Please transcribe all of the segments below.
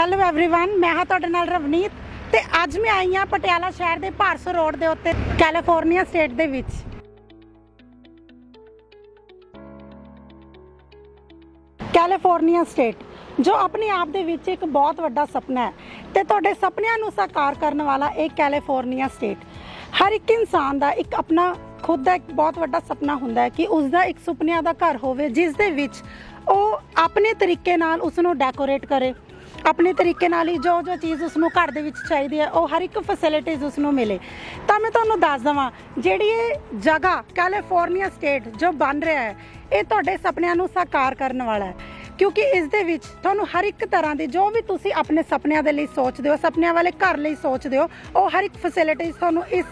Hello everyone ਮੈਂ ਹਾਂ ਤੁਹਾਡੇ ਨਾਲ ਰਵਨੀਤ ਤੇ ਅੱਜ ਮੈਂ ਆਈ ਹਾਂ ਪਟਿਆਲਾ ਸ਼ਹਿਰ ਦੇ ਭਾਰਸੋ ਰੋਡ ਦੇ ਉੱਤੇ ਕੈਲੀਫੋਰਨੀਆ ਸਟੇਟ ਦੇ ਵਿੱਚ ਕੈਲੀਫੋਰਨੀਆ ਸਟੇਟ ਜੋ ਆਪਣੇ ਆਪ ਦੇ ਵਿੱਚ ਇੱਕ ਬਹੁਤ ਵੱਡਾ ਸੁਪਨਾ ਹੈ ਤੇ ਤੁਹਾਡੇ ਸੁਪਨਿਆਂ ਨੂੰ ਸਾਕਾਰ ਕਰਨ ਵਾਲਾ ਇਹ ਕੈਲੀਫੋਰਨੀਆ ਸਟੇਟ ਹਰ ਇੱਕ ਇਨਸਾਨ ਦਾ ਇੱਕ ਆਪਣਾ ਖੁਦ ਦਾ ਇੱਕ ਬਹੁਤ ਵੱਡਾ ਸੁਪਨਾ ਹੁੰਦਾ ਹੈ ਕਿ ਉਸ ਦਾ ਇੱਕ ਸੁਪਨਿਆਂ ਦਾ ਘਰ ਹੋਵੇ ਜਿਸ ਦੇ ਵਿੱਚ ਉਹ ਆਪਣੇ ਤਰੀਕੇ ਨਾਲ ਉਸ ਨੂੰ ਡੈਕੋਰੇਟ ਕਰੇ ਆਪਣੇ ਤਰੀਕੇ ਨਾਲ ਹੀ ਜੋ ਜੋ ਚੀਜ਼ ਉਸ ਨੂੰ ਘਰ ਦੇ ਵਿੱਚ ਚਾਹੀਦੀ ਹੈ, ਉਹ ਹਰ ਇੱਕ ਫੈਸਿਲਿਟੀਜ਼ ਉਸ ਨੂੰ ਮਿਲੇ। ਤਾਂ ਮੈਂ ਤੁਹਾਨੂੰ ਦੱਸ ਦਵਾਂ, ਜਿਹੜੀ ਇਹ ਜਗ੍ਹਾ ਕੈਲੀਫੋਰਨੀਆ ਸਟੇਟ ਜੋ ਬਣ ਰਿਹਾ ਹੈ, ਇਹ ਤੁਹਾਡੇ ਸੁਪਨਿਆਂ ਨੂੰ ਸਾਕਾਰ ਕਰਨ ਵਾਲਾ ਹੈ। ਕਿਉਂਕਿ ਇਸ ਦੇ ਵਿੱਚ ਤੁਹਾਨੂੰ ਹਰ ਇੱਕ ਤਰ੍ਹਾਂ ਦੀ ਜੋ ਵੀ ਤੁਸੀਂ ਆਪਣੇ ਸੁਪਨਿਆਂ ਦੇ ਲਈ ਸੋਚਦੇ ਹੋ, ਸੁਪਨਿਆਂ ਵਾਲੇ ਘਰ ਲਈ ਸੋਚਦੇ ਹੋ, ਉਹ ਹਰ ਇੱਕ ਫੈਸਿਲਿਟੀਜ਼ ਤੁਹਾਨੂੰ ਇਸ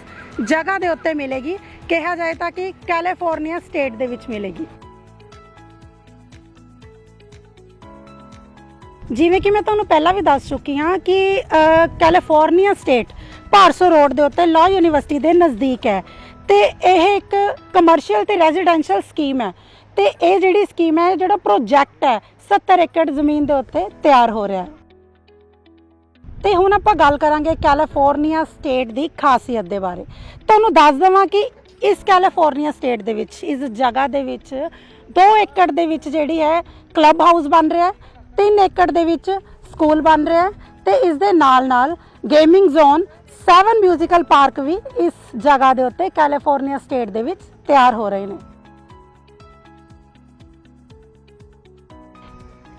ਜਗ੍ਹਾ ਦੇ ਉੱਤੇ ਮਿਲੇਗੀ। ਕਿਹਾ ਜਾਏ ਤਾਂ ਕਿ ਕੈਲੀਫੋਰਨੀਆ ਸਟੇਟ ਦੇ ਵਿੱਚ ਮਿਲੇਗੀ। ਜਿਵੇਂ ਕਿ ਮੈਂ ਤੁਹਾਨੂੰ ਪਹਿਲਾਂ ਵੀ ਦੱਸ ਚੁੱਕੀ ਹਾਂ ਕਿ ਕੈਲੀਫੋਰਨੀਆ ਸਟੇਟ ਭਾਰਸੋ ਰੋਡ ਦੇ ਉੱਤੇ ਲਾਅ ਯੂਨੀਵਰਸਿਟੀ ਦੇ ਨਜ਼ਦੀਕ ਹੈ ਤੇ ਇਹ ਇੱਕ ਕਮਰਸ਼ੀਅਲ ਤੇ ਰੈਜ਼ੀਡੈਂਸ਼ੀਅਲ ਸਕੀਮ ਹੈ ਤੇ ਇਹ ਜਿਹੜੀ ਸਕੀਮ ਹੈ, ਇਹ ਜਿਹੜਾ ਪ੍ਰੋਜੈਕਟ ਹੈ 70 ਏਕੜ ਜ਼ਮੀਨ ਦੇ ਉੱਤੇ ਤਿਆਰ ਹੋ ਰਿਹਾ ਹੈ। ਤੇ ਹੁਣ ਆਪਾਂ ਗੱਲ ਕਰਾਂਗੇ ਕੈਲੀਫੋਰਨੀਆ ਸਟੇਟ ਦੀ ਖਾਸੀਅਤ ਦੇ ਬਾਰੇ। ਤੁਹਾਨੂੰ ਦੱਸ ਦਵਾਂ ਕਿ ਇਸ ਕੈਲੀਫੋਰਨੀਆ ਸਟੇਟ ਦੇ ਵਿੱਚ, ਇਸ ਜਗ੍ਹਾ ਦੇ ਵਿੱਚ 2 ਏਕੜ ਦੇ ਵਿੱਚ ਜਿਹੜੀ ਹੈ ਕਲੱਬ ਹਾਊਸ ਬਣ ਰਿਹਾ 3 ਏਕੜ ਦੇ ਵਿੱਚ ਸਕੂਲ ਬਣ ਰਿਹਾ ਹੈ ਤੇ ਇਸ ਦੇ ਨਾਲ ਨਾਲ ਗੇਮਿੰਗ ਜ਼ੋਨ 7 ਮਿਊਜ਼ੀਕਲ ਪਾਰਕ ਵੀ ਇਸ ਜਗ੍ਹਾ ਦੇ ਉੱਤੇ ਕੈਲੀਫੋਰਨੀਆ ਸਟੇਟ ਦੇ ਵਿੱਚ ਤਿਆਰ ਹੋ ਰਹੇ ਨੇ।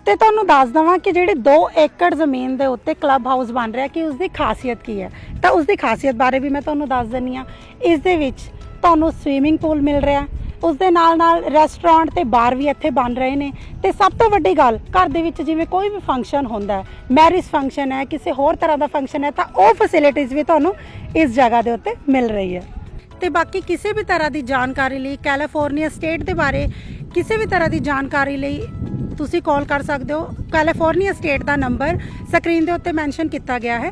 ਤੇ ਤੁਹਾਨੂੰ ਦੱਸ ਦਵਾਂ ਕਿ ਜਿਹੜੇ 2 ਏਕੜ ਜ਼ਮੀਨ ਦੇ ਉੱਤੇ ਕਲੱਬ ਹਾਊਸ ਬਣ ਰਿਹਾ ਕਿ ਉਸ ਦੀ ਖਾਸੀਅਤ ਕੀ ਹੈ? ਤਾਂ ਉਸ ਦੀ ਖਾਸੀਅਤ ਬਾਰੇ ਵੀ ਮੈਂ ਤੁਹਾਨੂੰ ਦੱਸ ਦਿੰਨੀ ਆ ਇਸ ਦੇ ਵਿੱਚ ਤੁਹਾਨੂੰ ਸਵੀਮਿੰਗ ਪੂਲ ਮਿਲ ਰਿਹਾ ਉਸ ਦੇ ਨਾਲ ਨਾਲ ਰੈਸਟੋਰੈਂਟ ਤੇ ਬਾਰ ਵੀ ਇੱਥੇ ਬਣ ਰਹੇ ਨੇ। ਤੇ ਸਭ ਤੋਂ ਵੱਡੀ ਗੱਲ, ਘਰ ਦੇ ਵਿੱਚ ਜਿਵੇਂ ਕੋਈ ਵੀ ਫੰਕਸ਼ਨ ਹੁੰਦਾ ਹੈ ਮੈਰਿਜ ਫੰਕਸ਼ਨ ਹੈ, ਕਿਸੇ ਹੋਰ ਤਰ੍ਹਾਂ ਦਾ ਫੰਕਸ਼ਨ ਹੈ, ਤਾਂ ਉਹ ਫੈਸਿਲਿਟੀਜ਼ ਵੀ ਤੁਹਾਨੂੰ ਇਸ ਜਗ੍ਹਾ ਦੇ ਉੱਤੇ ਮਿਲ ਰਹੀ ਹੈ। ਤੇ ਬਾਕੀ ਕਿਸੇ ਵੀ ਤਰ੍ਹਾਂ ਦੀ ਜਾਣਕਾਰੀ ਲਈ ਕੈਲੀਫੋਰਨੀਆ ਸਟੇਟ ਦੇ ਬਾਰੇ ਕਿਸੇ ਵੀ ਤਰ੍ਹਾਂ ਦੀ ਜਾਣਕਾਰੀ ਲਈ ਤੁਸੀਂ ਕਾਲ ਕਰ ਸਕਦੇ ਹੋ। ਕੈਲੀਫੋਰਨੀਆ ਸਟੇਟ ਦਾ ਨੰਬਰ ਸਕਰੀਨ ਦੇ ਉੱਤੇ ਮੈਂਸ਼ਨ ਕੀਤਾ ਗਿਆ ਹੈ।